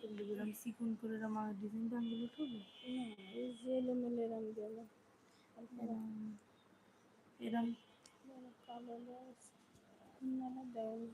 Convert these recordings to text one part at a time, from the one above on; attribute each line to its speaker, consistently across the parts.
Speaker 1: তুলবি এরকম চিকন করে এরকম আমার ডিজাইনটা আঙ্গুলে তুলবি
Speaker 2: না এই যে এলোমেলো এরম দেবো
Speaker 1: এরকম এরকম
Speaker 2: কালো দেওয়া না দেয়নি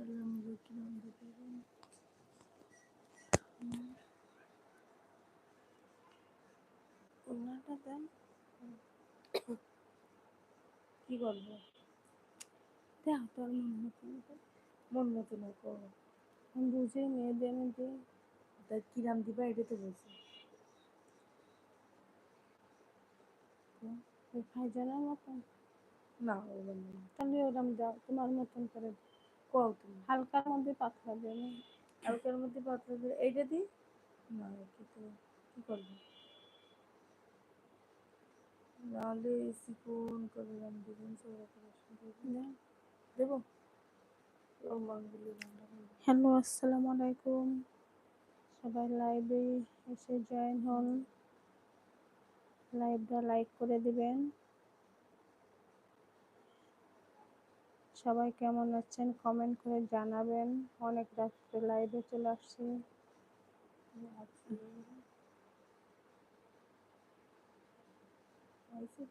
Speaker 1: এরকম কীরকম দিতে হবে
Speaker 2: ওনাটা দেন
Speaker 1: কি
Speaker 2: দেখ, তোর মন মতন
Speaker 1: মন মতো না কর
Speaker 2: আমি বুঝে মেয়েদের দিই
Speaker 1: তা কিরাম দিবা এটা তো
Speaker 2: ফাইজানের মতন
Speaker 1: না ওরকম
Speaker 2: তাহলে ওরম দাও, তোমার মতন করে
Speaker 1: কও তুমি।
Speaker 2: হালকার মধ্যে পাতলা দেবে,
Speaker 1: হালকার মধ্যে পাতলা দিয়ে এইটা দি না, কি তো, কি করব? নাহলে চিকন করে করে দেবো।
Speaker 2: হ্যালো আসসালামু আলাইকুম সবাই লাইভে এসে জয়েন হন। লাইভটা লাইক করে দিবেন। সবাই কেমন আছেন? কমেন্ট করে জানাবেন। অনেক রাত্রে লাইভে চলে আসছি।
Speaker 1: আচ্ছা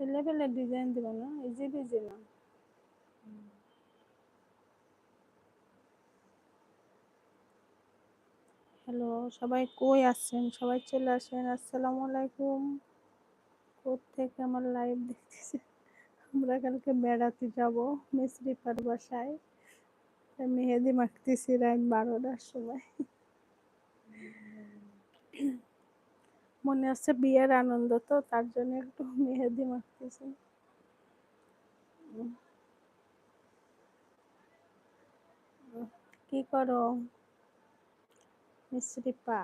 Speaker 1: আইসে তো
Speaker 2: ডিজাইন দিব না ইজি বিজি না হ্যালো সবাই কই আছেন সবাই চলে আসেন আসসালামু আলাইকুম থেকে আমার লাইভ দেখতেছে। আমরা কালকে বেড়াতে যাব মিসরিপার বাসায়। মেহেদি মাখতেছি রাত বারোটার সময়। মনে হচ্ছে বিয়ের আনন্দ তো, তার জন্য একটু মেহেদি মাখতেছি। কি করো? মিশ্রিপা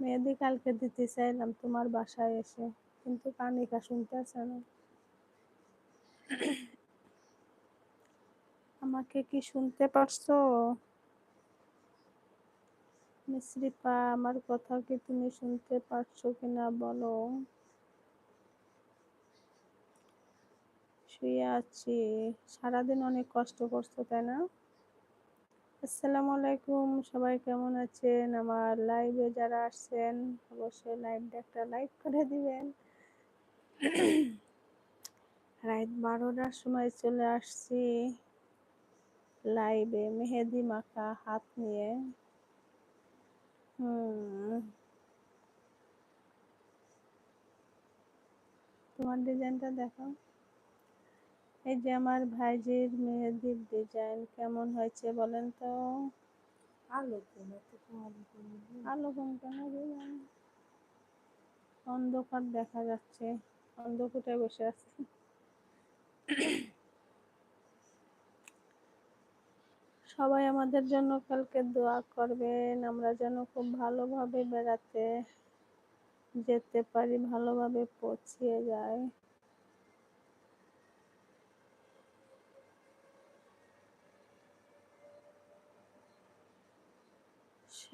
Speaker 2: মেহেদি কালকে দিতে চাইলাম তোমার বাসায় এসে, কিন্তু কানিকা শুনতেছে না। আমাকে কি শুনতে পারছ? মিশ্রিপা আমার কথা কি তুমি শুনতে পারছ কিনা বলো। শুয়ে আছি। সারাদিন অনেক কষ্ট করছ, তাই না? আসসালামু আলাইকুম। সবাই কেমন আছেন? আমার লাইভে যারা আসছেন, অবশ্যই লাইভটা একটা লাইক করে দিবেন। রাত বারোটার সময় চলে আসছি। লাইভে মেহেদি মাখা হাত নিয়ে। হুম। তোমার ডিজাইনটা দেখো এই যে আমার ভাইজির মেহেদির ডিজাইন কেমন হয়েছে বলেন তো?
Speaker 1: আলো আলো তো
Speaker 2: কম কেন অন্ধকার দেখা যাচ্ছে। অন্ধকূটে বসে আছে। সবাই আমাদের জন্য কালকে দোয়া করবেন। আমরা যেন খুব ভালোভাবে বেড়াতে যেতে পারি ভালোভাবে পৌঁছিয়ে যায়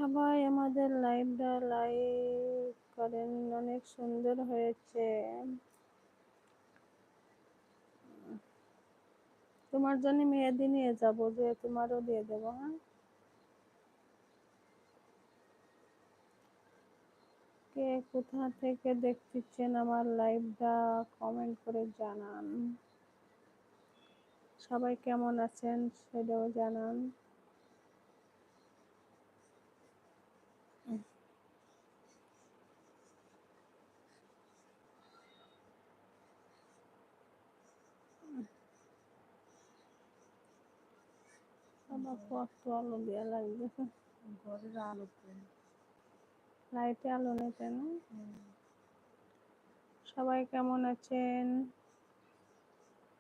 Speaker 2: সবাই আমাদের লাইভটা লাইক করেন, অনেক সুন্দর হয়েছে। তোমার জন্য মেহেদি নিয়ে যাব, যে তোমারও দিয়ে দেবো হ্যাঁ? কে কোথা থেকে দেখতেছেন আমার লাইভটা কমেন্ট করে জানান। সবাই কেমন আছেন সেটাও জানান। আবার কত আলো দেওয়া লাগবে।
Speaker 1: ঘরের আলো
Speaker 2: লাইটে আলো নেই তাই না সবাই কেমন আছেন?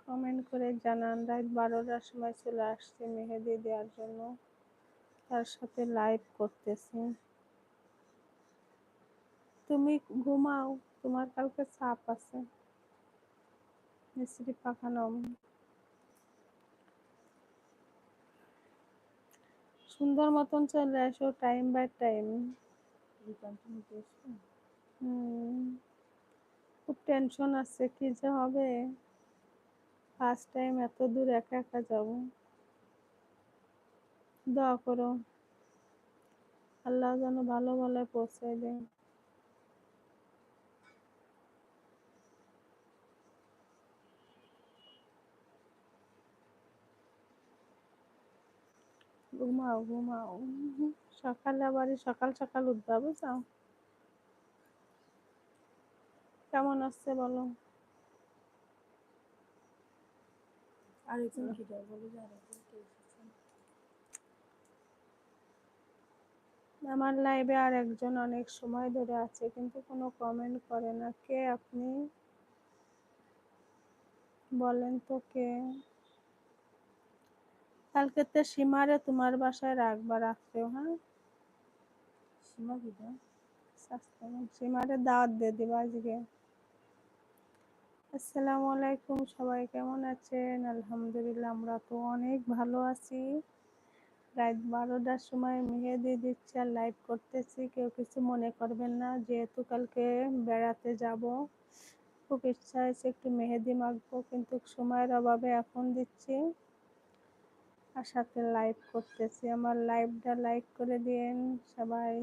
Speaker 2: কমেন্ট করে জানান। রাত বারোটার সময় চলে আসছে মেহেদি দেওয়ার জন্য। তার সাথে লাইভ করতেছি। তুমি ঘুমাও। তোমার কালকে চাপ আছে। মিস্ত্রি পাখানো সুন্দর মতন চলে আসো টাইম বাই টাইম খুব টেনশন আছে, কি যে হবে? ফার্স্ট টাইম এত দূর একা একা যাব। দোয়া করো। আল্লাহ যেন ভালো ভালো পৌঁছায় দেয়। ঘুমাও ঘুমাও। সকালে আবার সকাল সকাল উঠবা বুঝছ? কেমন আসছে বলো?
Speaker 1: আরেকজন কি দেয় যে আরেকজন
Speaker 2: আমার লাইভে আর একজন অনেক সময় ধরে আছে কিন্তু কোনো কমেন্ট করে না। কে আপনি? বলেন তো কে? কালকে তো সীমারে তোমার বাসায় রাখবা রাখতেও হ্যাঁ?
Speaker 1: সীমা কি
Speaker 2: সীমারে দাওয়াত দিয়ে দিবা আজকে। আসসালামু আলাইকুম, সবাই কেমন আছেন? আলহামদুলিল্লাহ, আমরা তো অনেক ভালো আছি। রাত বারোটার সময় মেহেদি দিচ্ছে আর লাইভ করতেছি। কেউ কিছু মনে করবেন না, যেহেতু কালকে বেড়াতে যাব। খুব ইচ্ছা আছে একটু মেহেদি মাখবো, কিন্তু সময়ের অভাবে এখন দিচ্ছি। আর সাথে লাইভ করতেছি। আমার লাইভটা লাইক করে দিন সবাই।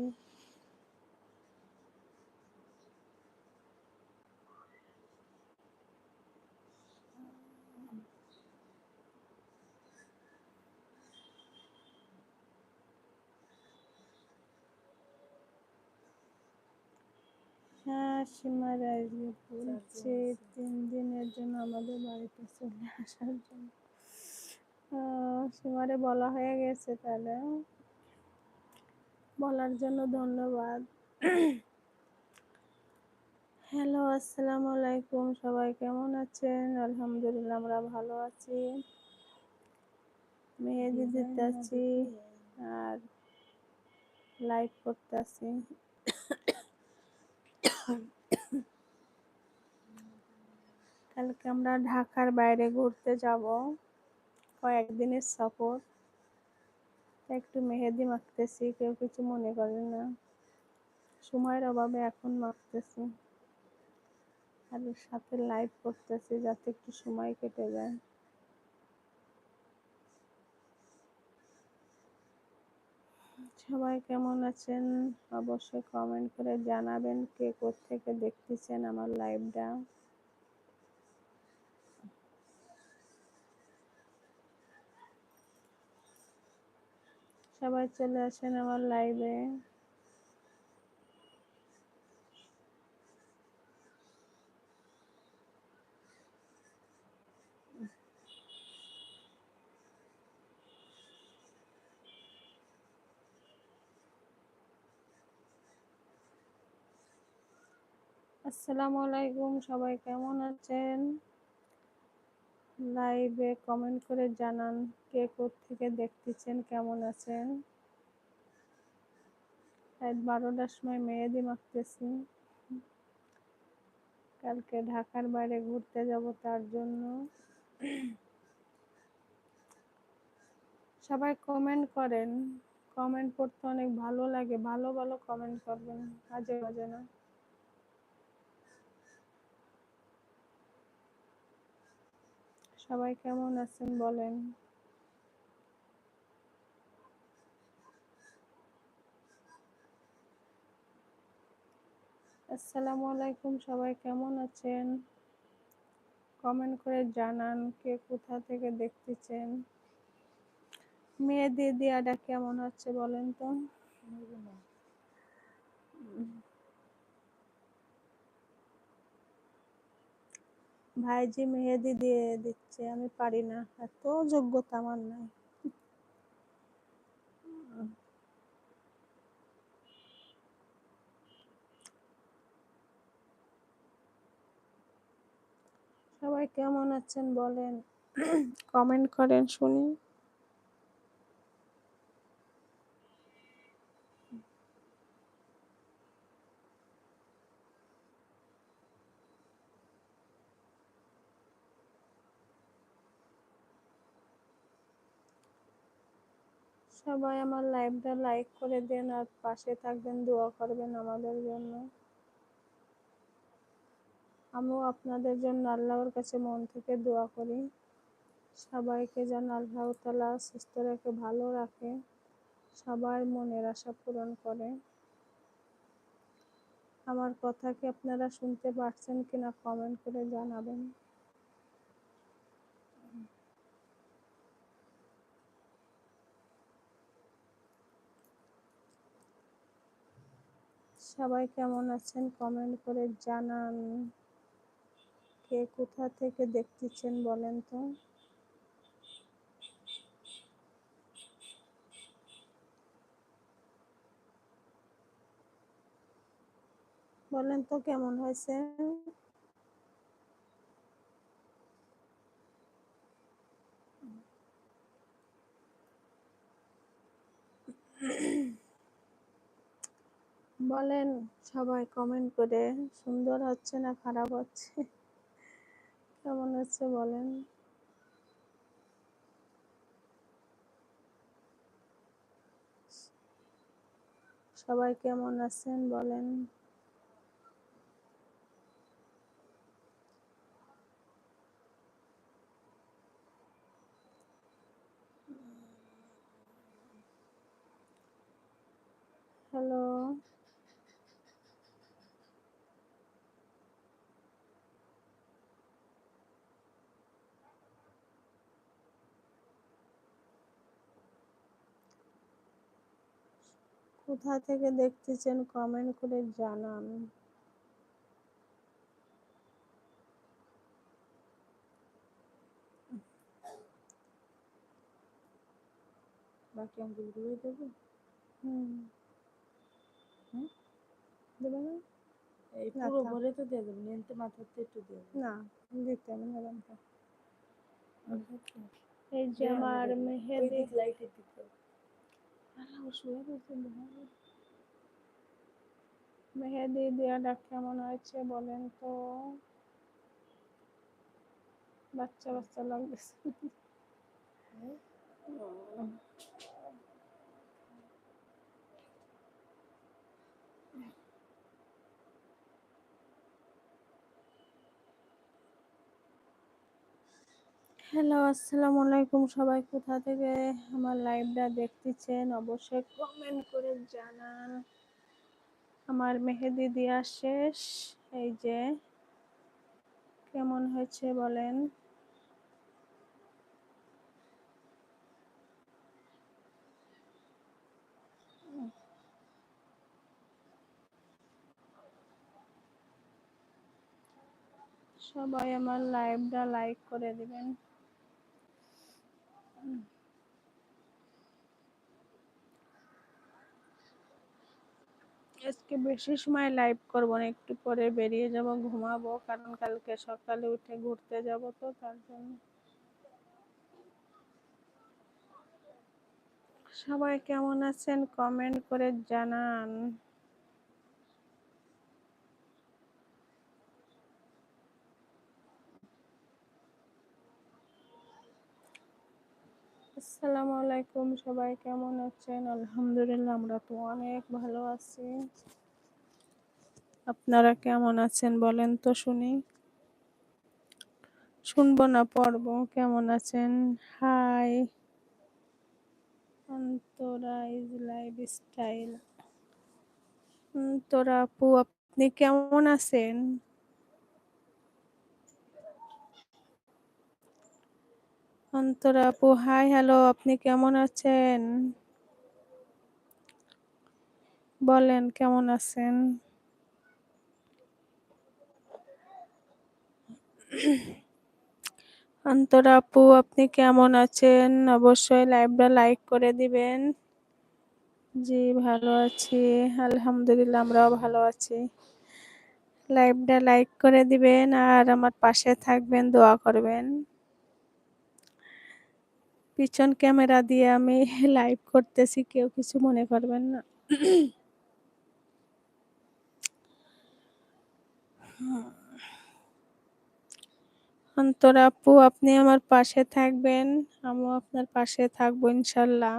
Speaker 2: হ্যাঁ আজকে বলছে তিন দিনের জন্য আমাদের বাড়িতে চলে আসার জন্য। সীমারে বলা হয়ে গেছে তাহলে। বলার জন্য ধন্যবাদ। হ্যালো আসসালামু আলাইকুম। সবাই কেমন আছেন? আলহামদুলিল্লাহ আমরা ভালো আছি। মেহেদি দিতেছি আর লাইভ করতেছি কালকে আমরা ঢাকার বাইরে ঘুরতে যাব। কয়েকদিনের সফর। একটু মেহেদি মাখতেছি, কেউ কিছু মনে করে না। সময়ের অভাবে এখন মাখতেছি। আর সাথে লাইভ করতেছি যাতে একটু সময় কেটে যায়। সবাই কেমন আছেন? অবশ্যই কমেন্ট করে জানাবেন কে থেকে দেখতেছেন আমার লাইভটা সবাই চলে আসেন আমার লাইভে আসসালামু আলাইকুম সবাই কেমন আছেন? লাইভে কমেন্ট করে জানান কে থেকে দেখতেছেন, কেমন আছেন? রাত বারোটার সময় মেহেদি মাখতেছি। কালকে ঢাকার বাইরে ঘুরতে যাব তার জন্য। সবাই কমেন্ট করেন। কমেন্ট করতে অনেক ভালো লাগে, ভালো ভালো কমেন্ট করবেন আজে বাজে না। সবাই কেমন আছেন বলেন। আসসালামু আলাইকুম, সবাই কেমন আছেন? কমেন্ট করে জানান কে কোথা থেকে দেখতেছেন। মেয়ে দিদিয়াটা কেমন হচ্ছে বলেন তো
Speaker 1: মেহেদি না
Speaker 2: ভাইজি মেহেদি দিয়ে দিচ্ছে, আমি পারি না। এত যোগ্যতা আমার নাই। সবাই কেমন আছেন বলেন? কমেন্ট করেন, শুনি। সবাই আমার লাইভটা লাইক করে দেন আর পাশে থাকবেন, দোয়া করবেন আমাদের জন্য। আমিও আপনাদের জন্য আল্লাহর কাছে মন থেকে দোয়া করি। সবাইকে যেন আল্লাহ তালা সুস্থ রেখে, ভালো রাখে, সবার মনের আশা পূরণ করে। আমার কথা কি আপনারা শুনতে পারছেন কিনা কমেন্ট করে জানাবেন। সবাই কেমন আছেন? কমেন্ট করে জানান। কে কোথা থেকে দেখতেছেন বলেন তো? বলেন তো কেমন হয়েছে বলেন, সবাই কমেন্ট করে, সুন্দর হচ্ছে না খারাপ হচ্ছে? কেমন হচ্ছে বলেন? সবাই কেমন আছেন বলেন? হ্যালো কোথা থেকে দেখতেছেন কমেন্ট করে জানান।
Speaker 1: বাকি আঙ্গুলগুলোই দেবো?
Speaker 2: হুম? দেবে না?
Speaker 1: এই পুরো ভরে তো দিয়ে দেবো নিয়ন্ত্রণ মাথাতে একটু দিয়ে
Speaker 2: না দিতে
Speaker 1: আচ্ছা।
Speaker 2: এই যে আমার
Speaker 1: আমি দেবো। ওই
Speaker 2: মেহেদি
Speaker 1: লাইটের দিকে
Speaker 2: মেহেদি দেওয়াটা কেমন হয়েছে বলেন তো? বাচ্চা বাচ্চা লাগতেছে হ্যালো, আসসালামু আলাইকুম সবাই। কোথা থেকে আমার লাইভটা দেখতেছেন অবশ্যই কমেন্ট করে জানান। আমার মেহেদি দেওয়া শেষ। এই যে, কেমন হয়েছে বলেন? সবাই আমার লাইভটা লাইক করে দিবেন। আজকে বেশি সময় লাইভ করব না, একটু পরে বেরিয়ে যাব, ঘুমাবো, কারণ কালকে সকালে উঠে ঘুরতে যাব তো তার জন্য। সবাই কেমন আছেন? কমেন্ট করে জানান। আসসালামু আলাইকুম, সবাই কেমন আছেন? আলহামদুলিল্লাহ, আমরা তো অনেক ভালো আছি। আপনারা কেমন আছেন বলেন তো শুনি। শুনব না, পড়ব। কেমন আছেন? Hi. Antara is lifestyle Antara আপু, আপনি কেমন আছেন? অন্তরা আপু, হাই, হ্যালো, আপনি কেমন আছেন? বলেন, কেমন আছেন? অন্তরা আপু, আপনি কেমন আছেন? অবশ্যই লাইভটা লাইক করে দিবেন। জি, ভালো আছি, আলহামদুলিল্লাহ, আমরাও ভালো আছি। লাইভটা লাইক করে দিবেন আর আমার পাশে থাকবেন, দোয়া করবেন। পিছন ক্যামেরা দিয়ে আমি লাইভ করতেছি, কেউ কিছু মনে করবেন না। অন্তর আপু, আপনি আমার পাশে থাকবেন। আমিও আপনার পাশে থাকব, ইনশাল্লাহ।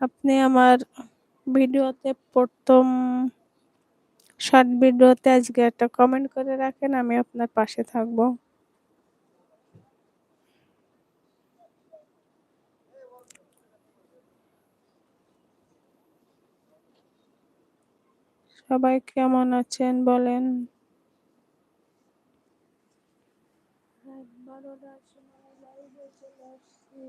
Speaker 2: আপনি আমার ভিডিওতে প্রথম শর্ট ভিডিওতে আজকে একটা কমেন্ট করে রাখেন, আমি আপনার পাশে থাকব। সবাই কেমন আছেন বলেন? বারোটার সময় লাইভে চলে আসছি।